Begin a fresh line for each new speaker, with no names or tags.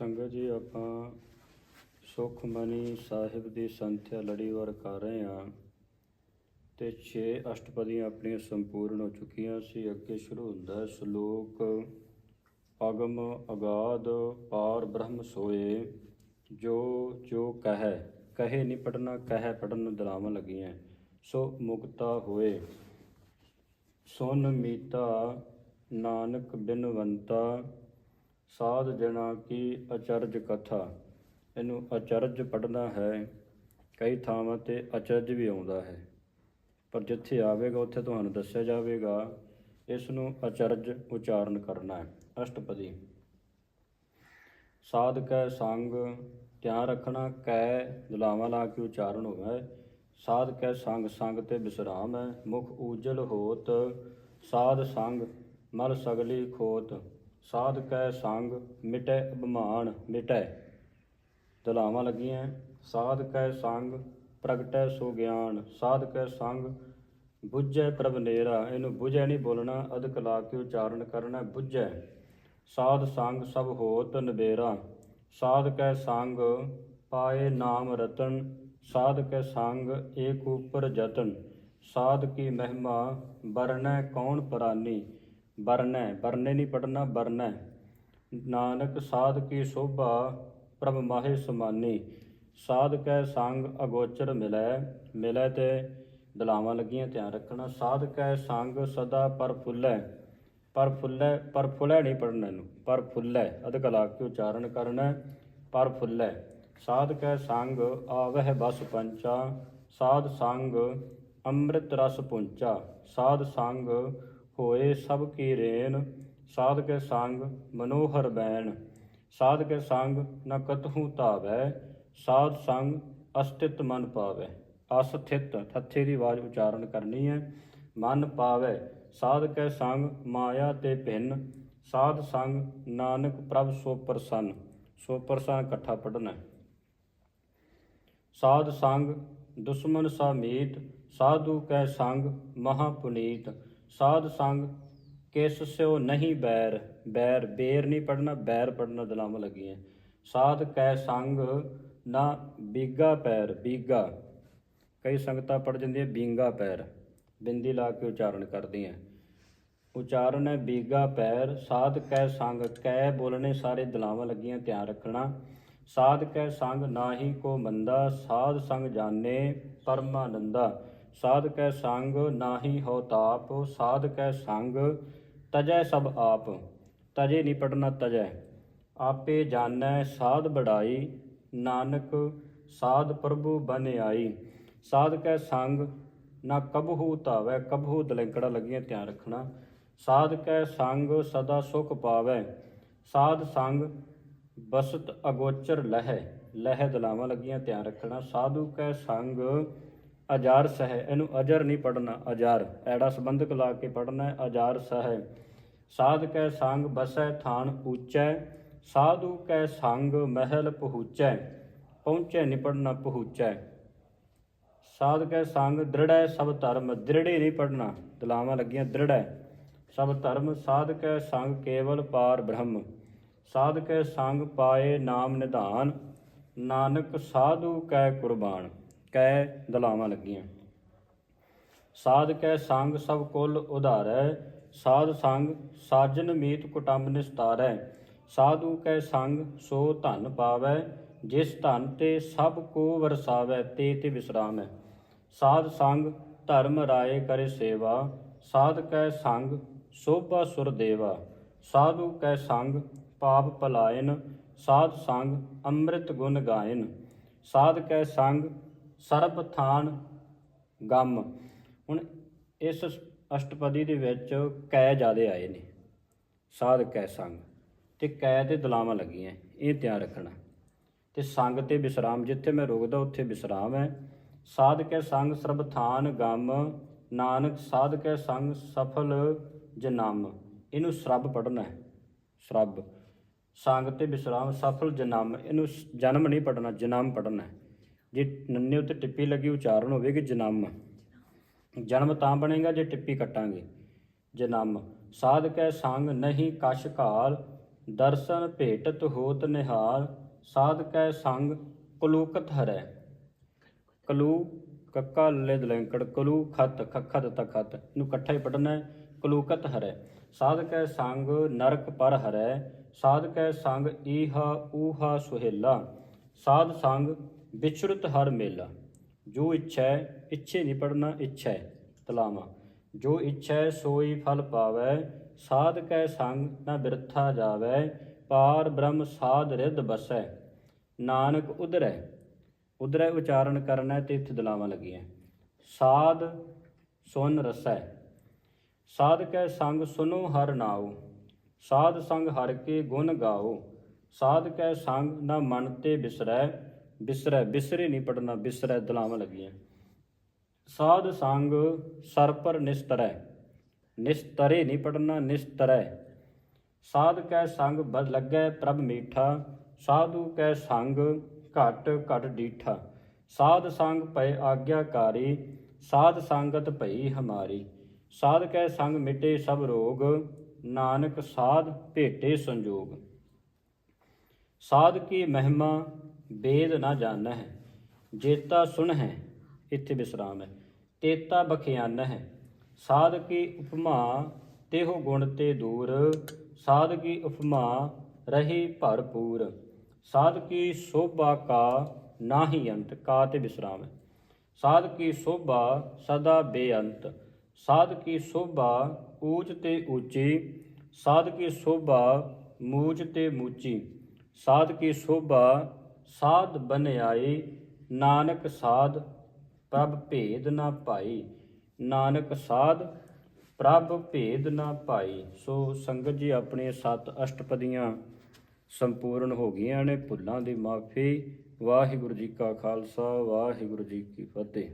ਸੰਗਤ ਜੀ, ਆਪਾਂ ਸੁਖਮਨੀ ਸਾਹਿਬ ਦੀ ਸੰਥਿਆ ਲੜੀਵਾਰ ਕਰ ਰਹੇ ਹਾਂ ਤੇ 6 ਅਸ਼ਟਪਦੀਆਂ ਆਪਣੀਆਂ ਸੰਪੂਰਨ ਹੋ ਚੁੱਕੀਆਂ ਸੀ। ਅੱਗੇ ਸ਼ੁਰੂ ਹੁੰਦਾ ਸ਼ਲੋਕ, ਅਗਮ, ਅਗਾਧ, ਪਾਰ ਬ੍ਰਹਮ ਸੋਏ, ਜੋ ਜੋ ਕਹੈ, ਕਹੇ ਨਹੀਂ ਪੜਨਾ ਕਹਿ ਪੜਨ ਦਰਾਵਾਂ ਲੱਗੀਆਂ, ਸੋ ਮੁਕਤਾ ਹੋਏ। ਸੁਨ ਮੀਤਾ ਨਾਨਕ ਬਿਨਵੰਤਾ ਸਾਧ ਜਣਾ ਕੀ ਅਚਰਜ ਕਥਾ। ਇਹਨੂੰ ਅਚਰਜ ਪੜਨਾ ਹੈ, ਕਈ ਥਾਵਾਂ ਤੇ ਅਚਰਜ ਵੀ ਆਉਂਦਾ ਹੈ। ਪਰ ਜਿੱਥੇ ਆਵੇਗਾ, ਉੱਥੇ ਤੁਹਾਨੂੰ ਦੱਸਿਆ ਜਾਵੇਗਾ ਇਸ ਨੂੰ ਅਚਰਜ ਉਚਾਰਨ ਕਰਨਾ ਹੈ। ਅਸ਼ਟਪਦੀ। ਸਾਧ ਕੈ ਸੰਗ, ਧਿਆਨ ਰੱਖਣਾ ਕੈ ਦੁਲਾਵਾਂ ਲਾ ਕੇ ਉਚਾਰਨ ਹੋਇਆ ਹੈ ਸਾਧ ਕੈ ਸੰਗ ਸੰਗ ਤੇ ਵਿਸਰਾਮ ਹੈ। ਮੁਖ ਊਜਲ ਹੋਤ, ਸਾਧ ਸੰਗ ਮਲ ਸਗਲੀ ਖੋਤ। ਸਾਧ ਕੈ ਸੰਗ ਮਿਟੈ ਅਭਿਮਾਨ ਮਿਟੈ। ਦਲਾਵਾਂ ਲੱਗੀਆਂ ਸਾਧ ਕੈ ਸੰਗ ਪ੍ਰਗਟੈ ਸੋ ਗਿਆਨ। ਸਾਧ ਕੈ ਸੰਗ ਬੁੱਝੈ ਪ੍ਰਭ ਨੇਰਾ, ਇਹਨੂੰ ਬੁਝੈ ਨਹੀਂ ਬੋਲਣਾ, ਅਧਿਕ ਲਾ ਕੇ ਉਚਾਰਨ ਕਰਨਾ ਬੁੱਝੈ। ਸਾਧ ਸੰਗ ਸਭ ਹੋਤ ਨਬੇਰਾ ਸਾਧ ਕੈ ਸੰਗ ਪਾਏ ਨਾਮ ਰਤਨ ਸਾਧ ਕੈ ਸੰਗ ਏਕ ਉਪਰ ਜਤਨ। ਸਾਧ ਕੀ ਮਹਿਮਾ ਬਰਨੈ ਕੌਣ ਪਰਾਨੀ? ਬਰਨੈ ਬਰਨੇ ਨਹੀਂ ਪੜਨਾ ਬਰਨੈ ਨਾਨਕ ਸਾਧ ਕੀ ਸੋਭਾ, ਪ੍ਰਭ ਮਾਹੇ ਸਮਾਨੀ। ਸਾਧ ਕੈ ਸੰਗ ਅਗੋਚਰ ਮਿਲੈ ਮਿਲੈ ਤੇ ਦਲਾਵਾਂ ਲੱਗੀਆਂ ਧਿਆਨ ਰੱਖਣਾ। ਸਾਧ ਕੈ ਸੰਗ ਸਦਾ ਪਰ ਫੁੱਲੈ ਪਰ ਫੁੱਲੈ ਪਰ ਫੁੱਲੈ ਨਹੀਂ ਪੜਨਾ ਇਹਨੂੰ। ਪਰ ਫੁੱਲੈ, ਅਧਿਕ ਲਾ ਕੇ ਉਚਾਰਨ ਕਰਨਾ, ਪਰ ਫੁੱਲੈ। ਸਾਧ ਕੈ ਸੰਗ ਆਵਹਿ ਬਸ ਪੰਚਾ, ਸਾਧ ਸੰਗ ਅੰਮ੍ਰਿਤ ਰਸ ਪੁੰਚਾ। ਸਾਧ ਸੰਗ ਹੋਏ ਸਭ ਕੀ ਰੇਨ, ਸਾਧ ਕੇ ਸੰਗ ਮਨੋਹਰ ਬੈਣ। ਸਾਧ ਕੇ ਸੰਗ ਨ ਕਤਹੂ ਧਾਵੈ, ਸਾਧ ਸੰਗ ਅਸਥਿਤ ਮਨ ਪਾਵੈ। ਅਸਥਿਤ ਥੱਥੇ ਦੀ ਆਵਾਜ਼ ਉਚਾਰਨ ਕਰਨੀ ਹੈ, ਮਨ ਪਾਵੈ। ਸਾਧ ਕੈ ਸੰਗ ਮਾਇਆ ਤੇ ਭਿੰਨ, ਸਾਧ ਸੰਗ ਨਾਨਕ ਪ੍ਰਭ ਸੋ ਪ੍ਰਸੰਨ। ਸੋ ਪ੍ਰਸੰਨ ਇਕੱਠਾ ਪੜਨਾ ਹੈ। ਸਾਧ ਸੰਗ ਦੁਸ਼ਮਨ ਸਾ ਸਾਧੂ ਕੈ ਸੰਗ ਮਹਾ ਪੁਨੀਤ। ਸਾਧ ਸੰਗ ਕਿਸ ਸਿਓ ਨਹੀਂ ਬੈਰ ਬੈਰ ਬੇਰ ਨਹੀਂ ਪੜਨਾ ਬੈਰ ਪੜਨਾ ਦਲਾਮ ਲੱਗੀਆਂ। ਸਾਧ ਕੈ ਸੰਗ ਨਾ ਬੀਗਾ ਪੈਰ, ਬੀਗਾ। ਕਈ ਸੰਗਤਾਂ ਪੜ ਜਾਂਦੀਆਂ, ਬੀਂਗਾ ਪੈਰ। ਬਿੰਦੀ ਲਾ ਕੇ ਉਚਾਰਨ ਕਰਦੀਆਂ। ਉਚਾਰਨ ਹੈ ਬੀਗਾ ਪੈਰ। ਸਾਧ ਕੈ ਸੰਗ ਕੈ ਬੋਲਣੇ ਸਾਰੇ ਦਲਾਵਾਂ ਲੱਗੀਆਂ, ਧਿਆਨ ਰੱਖਣਾ। ਸਾਧ ਕੈ ਸੰਗ ਨਾਹੀ ਕੋ ਮੰਦਾ, ਸਾਧ ਸੰਗ ਜਾਣੇ ਪਰਮਾਨੰਦਾ। ਸਾਧ ਕੈ ਸੰਗ ਨਾਹੀ ਹੋ ਤਾਪ, ਸਾਧ ਕੈ ਸੰਗ ਤਜੈ ਸਭ ਆਪ। ਤਜੇ ਨਹੀਂ ਪੜਨਾ ਤਜੈ। ਆਪੇ ਜਾਣੈ ਸਾਧ ਬੜਾਈ, ਨਾਨਕ ਸਾਧ ਪ੍ਰਭੂ ਬਨਿਆਈ ਸਾਧ ਕੈ ਸੰਗ ਨਾ ਕਬਹੂ ਧਾਵੈ, ਕਬਹੂ ਦਲੈਂਕੜਾ ਲੱਗੀਆਂ ਧਿਆਨ ਰੱਖਣਾ। ਸਾਧ ਕੈ ਸੰਗ ਸਦਾ ਸੁਖ ਪਾਵੈ। ਸਾਧ ਸੰਗ ਬਸਤ ਅਗੋਚਰ ਲਹਿ ਲਹਿ ਦਲਾਵਾਂ ਲੱਗੀਆਂ ਧਿਆਨ ਰੱਖਣਾ। ਸਾਧੂ ਕੈ ਸੰਗ ਅਜਾਰ ਸਹਿ, ਇਹਨੂੰ ਅਜਰ ਨਹੀਂ ਪੜਨਾ ਅਜਾਰ। ਐੜਾ ਸੰਬੰਧਕ ਲਾ ਕੇ ਪੜਨਾ ਹੈ, ਅਜਾਰ ਸਹਿ। ਸਾਧ ਕੈ ਸੰਗ ਬਸੈ, ਥਾਨ ਉੱਚੈ ਸਾਧੂ ਕੈ ਸੰਗ ਮਹਿਲ ਪਹੁੰਚੈ ਪਹੁੰਚੈ ਨਹੀਂ ਪੜਨਾ ਪਹੁੰਚੈ। ਸਾਧ ਕੈ ਸੰਗ ਦ੍ਰਿੜੈ, ਸਭ ਧਰਮ ਦ੍ਰਿੜੇ ਨਹੀਂ ਪੜਨਾ ਦਲਾਵਾਂ ਲੱਗੀਆਂ, ਦ੍ਰਿੜੈ। ਸਭ ਧਰਮ, ਸਾਧ ਕੈ ਸੰਗ ਕੇਵਲ ਪਾਰ ਬ੍ਰਹਮ। ਸਾਧ ਕੈ ਸੰਗ ਪਾਏ ਨਾਮ ਨਿਧਾਨ। ਨਾਨਕ ਸਾਧੂ ਕੈ ਕੁਰਬਾਨ। ਕੈ ਦਲਾਵਾਂ ਲੱਗੀਆਂ। ਸਾਧ ਕੈ ਸੰਗ ਸਭ ਕੁਲ ਉਧਾਰੈ, ਸਾਧ ਸੰਗ ਸਾਜਨ ਮੀਤ ਕੁਟੰਬ ਨਿਸਤਾਰੈ, ਸਾਧੂ ਕੈ ਸੰਗ ਸੋ ਧਨ ਪਾਵੈ, ਜਿਸ ਧਨ ਤੇ ਸਭ ਕੋ ਵਰਸਾਵੈ, ਤੇ ਤੇ ਵਿਸਰਾਮ। ਹੈ ਸਾਧ ਸੰਗ ਧਰਮ ਰਾਏ ਕਰੇ ਸੇਵਾ, ਸਾਧ ਕੈ ਸੰਗ ਸੋਭਾ ਸੁਰ ਦੇਵਾ, ਸਾਧੂ ਕੈ ਸੰਗ ਪਾਪ ਪਲਾਇਨ, ਸਾਧ ਸੰਗ ਅੰਮ੍ਰਿਤ ਗੁਣ ਗਾਇਨ, ਸਾਧ ਕੈ ਸੰਗ ਸਰਬ ਥਾਨ ਗਮ। ਹੁਣ ਇਸ ਅਸ਼ਟਪਦੀ ਦੇ ਵਿੱਚ ਕੈ ਜਿਆਦੇ ਆਏ ਨੇ। ਸਾਧ ਕੈ ਸੰਗ। ਤੇ ਕੈ ਤੇ ਦਲਾਵਾਂ ਲੱਗੀਆਂ। ਇਹ ਧਿਆਨ ਰੱਖਣਾ। ਤੇ ਸੰਗ ਤੇ ਵਿਸਰਾਮ ਜਿੱਥੇ ਮੈਂ ਰੁਕਦਾ, ਉੱਥੇ ਵਿਸਰਾਮ ਹੈ। ਸਾਧ ਕੇ ਸੰਗ ਸਰਬ ਥਾਨ ਗਮ। ਨਾਨਕ, ਸਾਧ ਕੇ ਸੰਗ ਸਫਲ ਜਨਮ। ਇਹਨੂੰ ਸਰਬ ਪੜਨਾ ਹੈ। ਸਰਬ। ਸੰਗ ਤੇ ਵਿਸਰਾਮ ਸਫਲ ਜਨਮ। ਇਹਨੂੰ ਸ- ਜਨਮ ਨਹੀਂ ਪੜਨਾ ਜਨਮ ਪੜਨਾ ਹੈ। ਜੇ ਨੰਨੇ ਉੱਤੇ ਟਿੱਪੀ ਲੱਗੀ, ਉਚਾਰਨ ਹੋਵੇਗੀ ਜਨਮ। ਜਨਮ ਤਾਂ ਬਣੇਗਾ ਜੇ ਟਿੱਪੀ ਕੱਟਾਂਗੇ। ਜਨਮ। ਸਾਧ ਕੈ ਸੰਗ ਨਹੀਂ ਕਛ ਕਾਲ ਦਰਸ਼ਨ ਭੇਟਤ ਹੋਤ ਨਿਹਾਲ। ਸਾਧ ਕੈ ਸੰਗ ਕਲੂਕਤ ਹਰੈ। ਕਲੂ ਕੱਕਾ ਲੱਲੇ ਦਲੈਂਕੜ ਕਲੂ ਖਤ, ਖਖਤ ਤਖਤ। ਨੂੰ ਇਕੱਠਾ ਹੀ ਪੜਨਾ ਹੈ, ਕਲੂਕਤ ਹਰੈ। ਸਾਧ ਕੈ ਸੰਗ ਨਰਕ ਪਰ ਹਰੈ। ਸਾਧ ਕੈ ਸੰਗ ਈਹਾ ਊਹਾ ਸੁਹੇਲਾ। ਸਾਧ ਸੰਗ ਵਿਚਰਤ ਹਰ ਮੇਲਾ, ਜੋ ਇੱਛਾ ਹੈ ਇੱਛੇ ਨਹੀਂ ਪੜਨਾ ਇੱਛੈ, ਤਲਾਵਾ। ਜੋ ਇੱਛੈ ਸੋਈ ਫਲ ਪਾਵੈ, ਸਾਧ ਕੈ ਸੰਗ ਨਾ ਬਿਰਥਾ ਜਾਵੈ, ਪਾਰ ਬ੍ਰਹਮ ਸਾਧ ਰਿੱਧ ਬਸੈ। ਨਾਨਕ ਉਧਰੈ ਉਧਰੈ ਉਚਾਰਨ ਕਰਨਾ ਹੈ ਤੇ ਇੱਥੇ ਦਲਾਵਾਂ ਲੱਗੀਆਂ ਸਾਧ ਸੁਨ ਰਸੈ, ਸਾਧ ਕੈ ਸੰਗ ਸੁਨੋ ਹਰ ਨਾਉ, ਸਾਧ ਸੰਗ ਹਰ ਕੇ ਗੁਣ ਗਾਓ। ਸਾਧ ਕੈ ਸੰਗ ਨਾ ਮਨ ਤੇ ਬਿਸਰੈ ਬਿਸਰੈ, ਬਿਸਰੇ ਨਹੀਂ ਪੜਨਾ ਬਿਸਰੈ ਦਲਾਵਾਂ ਲੱਗੀਆਂ। ਸਾਧ ਸੰਗ ਸਰ ਪਰ ਨਿਸਤਰੈ। ਨਿਸਤਰੇ ਨਹੀਂ ਪੜਨਾ ਨਿਸਤਰੈ। ਸਾਧ ਕੈ ਸੰਗ ਬਦ ਲੱਗੈ, ਪ੍ਰਭ ਮੀਠਾ। ਸਾਧੂ ਕੈ ਸੰਗ ਘਟ ਘਟ ਡੀਠਾ। ਸਾਧ ਸੰਗ ਪਏ ਆਗਿਆਕਾਰੀ, ਸਾਧ ਸੰਗਤ ਭਈ ਹਮਾਰੀ। ਸਾਧ ਕੈ ਸੰਗ ਮਿਟੇ ਸਭ ਰੋਗ, ਨਾਨਕ ਸਾਧ ਭੇਟੇ ਸੰਜੋਗ। ਸਾਧ ਕੀ ਮਹਿਮਾ ਬੇਦ ਨਾ ਜਾਣੈ ਹੈ ਜੇਤਾ ਸੁਣ ਹੈ ਇੱਥੇ ਵਿਸਰਾਮ ਹੈ। ਤੇਤਾ ਬਖਿਆਨ ਹੈ ਸਾਧ ਕੀ ਉਪਮਾ ਤੇਹੋ ਗੁਣ ਤੇ ਦੂਰ, ਸਾਧ ਕੀ ਉਪਮਾ ਰਹੀ ਭਰਪੂਰ, ਸਾਧ ਕੀ ਸੋਭਾ ਕਾ ਨਾਹੀ ਅੰਤ, ਕਾ ਤੇ ਵਿਸਰਾਮ ਹੈ। ਸਾਧ ਕੀ ਸੋਭਾ ਸਦਾ ਬੇਅੰਤ, ਸਾਧ ਕੀ ਸੋਭਾ ਊਚ ਤੇ ਊਚੀ, ਸਾਧ ਕੀ ਸੋਭਾ ਮੂਚ ਤੇ ਮੂਚੀ ਸਾਧ ਕੀ ਸੋਭਾ, ਸਾਧ ਬਨਿਆਈ, ਨਾਨਕ ਸਾਧ ਪ੍ਰਭ ਭੇਦ ਨਾ ਭਾਈ। ਨਾਨਕ ਸਾਧ ਪ੍ਰਭ ਭੇਦ ਨਾ ਭਾਈ। ਸੋ ਸੰਗਤ ਜੀ, ਆਪਣੇ ਸੱਤ ਅਸ਼ਟਪਦੀਆਂ ਸੰਪੂਰਨ ਹੋ ਗਈਆਂ ਨੇ, ਭੁੱਲਾਂ ਦੀ ਮਾਫੀ। ਵਾਹਿਗੁਰੂ ਜੀ ਕਾ ਖਾਲਸਾ, ਵਾਹਿਗੁਰੂ ਜੀ ਕੀ ਫਤਿਹ।